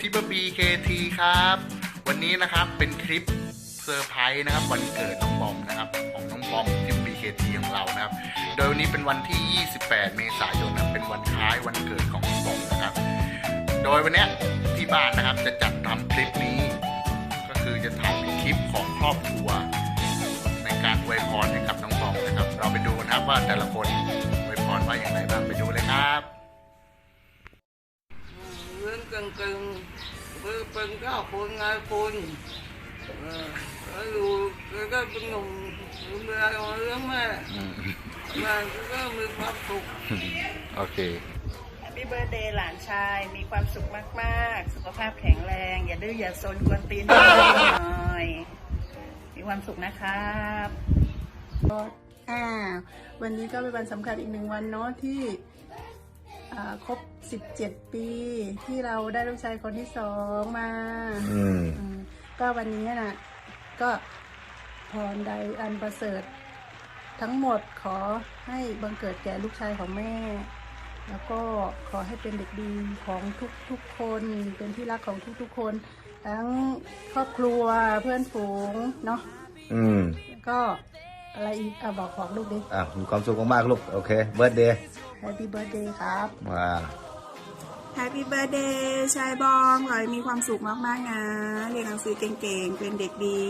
ทิปบีเคทีครับ วันนี้นะครับเป็นคลิปเซอร์ไพรส์นะครับวันเกิดน้องบอมนะครับของน้องบอมทิปบีเคทีของเรานะครับ โดยวันนี้เป็นวันที่ 28 เมษายนนะเป็นวันคล้ายวันเกิดของน้องบอมนะครับ โดยวันนี้ที่บ้านนะครับจะจัดทำคลิปนี้ ก็คือจะถ่ายเป็นคลิปของครอบครัว ในการอวยพรให้กับน้องบอมนะครับ เราไปดูกันครับว่าแต่ละคนอวยพรว่าอย่างไรบ้างไปดู กึ่งกึ่งมือเป็นก็คุณไงคุณเออแล้วอยู่แล้วก็เป็นหนุ่มเมื่อเรื่องแม่แม่ก็มีความสุขโอเคแฮปปี้เบิร์ดเดย์หลานชายมีความสุขมากๆ สุขภาพแข็งแรง อย่าดื้ออย่าซนกวนตีนหน่อย มีความสุขนะครับอ่าวันนี้ก็เป็นวันสำคัญอีกหนึ่งวันเนาะที่อ่า ครบ 17 ปี ที่เราได้ลูกชายคนที่สองมาอืม อืมก็วันนี้นะก็พรใดอันประเสริฐ ทั้งหมดขอให้บังเกิดแก่ลูกชายของแม่ แล้วก็ขอให้เป็นเด็กดีของทุกๆคนเป็นที่รักของทุกๆคน ทั้งครอบครัวเพื่อนฝูงเนาะ อืม ก็ อะไรอีกอะบอกบอกลูกดิ อะมีความสุขมากๆลูก โอเค เบิร์ดเดย์ Happy Birthday ครับว้า Happy Birthday ชายบอมขอให้มีความสุขมากๆนะ เรียนหนังสือเก่งๆ เป็นเด็กดี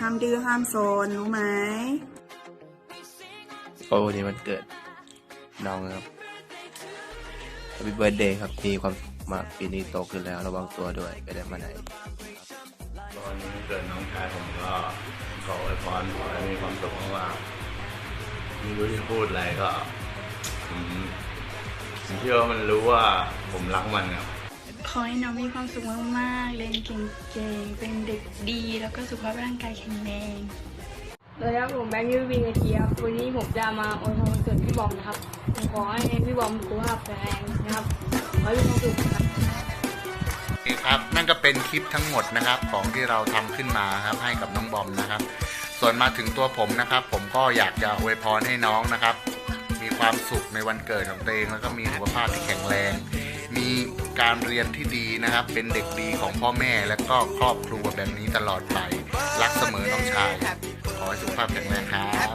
ห้ามดื้อห้ามโซน รู้ไหม โอ้วันนี้วันเกิด น้องครับ Happy Birthday ครับ มีความสุขมากปีนี้โตขึ้นแล้ว ระวังตัวด้วยไปได้มาไหน ตอนนี้เกิดน้องชายผมก็ ขออวยพรขอให้มีความสุขมากๆไม่รู้จะพูดอะไรก็ผมผมเชื่อว่ามันรู้ว่าผมรักมันครับขอให้น้องมีความสุขมากๆเรียนเก่งๆ เป็นเด็กดี แล้วก็สุขภาพร่างกายแข็งแรงสวัสดีครับผมแบงค์ยูวีนาทีครับวันนี้ผมจะมาอวยพรวันเกิดพี่บอมนะครับผมขอให้พี่บอมสุขภาพแข็งแรงนะครับขอให้มีความสุขนะครับ นี่ครับนั่นก็เป็นคลิปทั้งหมดนะครับของที่เราทำขึ้นมาครับให้กับน้องบอมนะครับ ส่วนมาถึงตัวผมนะครับ ผมก็อยากจะอวยพรให้น้องนะครับ มีความสุขในวันเกิดของตัวเองแล้วก็มีสุขภาพที่แข็งแรง มีการเรียนที่ดีนะครับ เป็นเด็กดีของพ่อแม่และก็ครอบครัวแบบนี้ตลอดไปรักเสมอน้องชายขอให้สุขภาพแข็งแรงครับ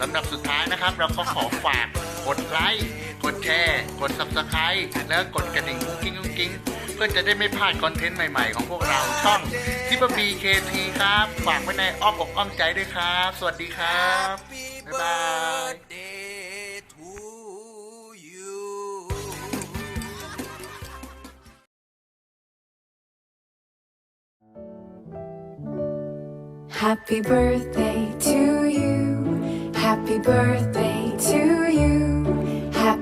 ลำดับสุดท้ายนะครับ เราก็ขอฝากกดไลค์ กดแชร์ กด subscribe แล้วกดกระดิ่งกุ้งกิ้งกุ้งกิ้งเพื่อจะได้ไม่พลาดคอนเทนต์ใหม่ๆ ของพวกเราช่องทิปบีเคทีครับ ฝากไว้ในอ้อมอกอ้อมใจด้วยครับ สวัสดีครับ บ๊ายบาย Happy birthday to you. Happy birthday to you.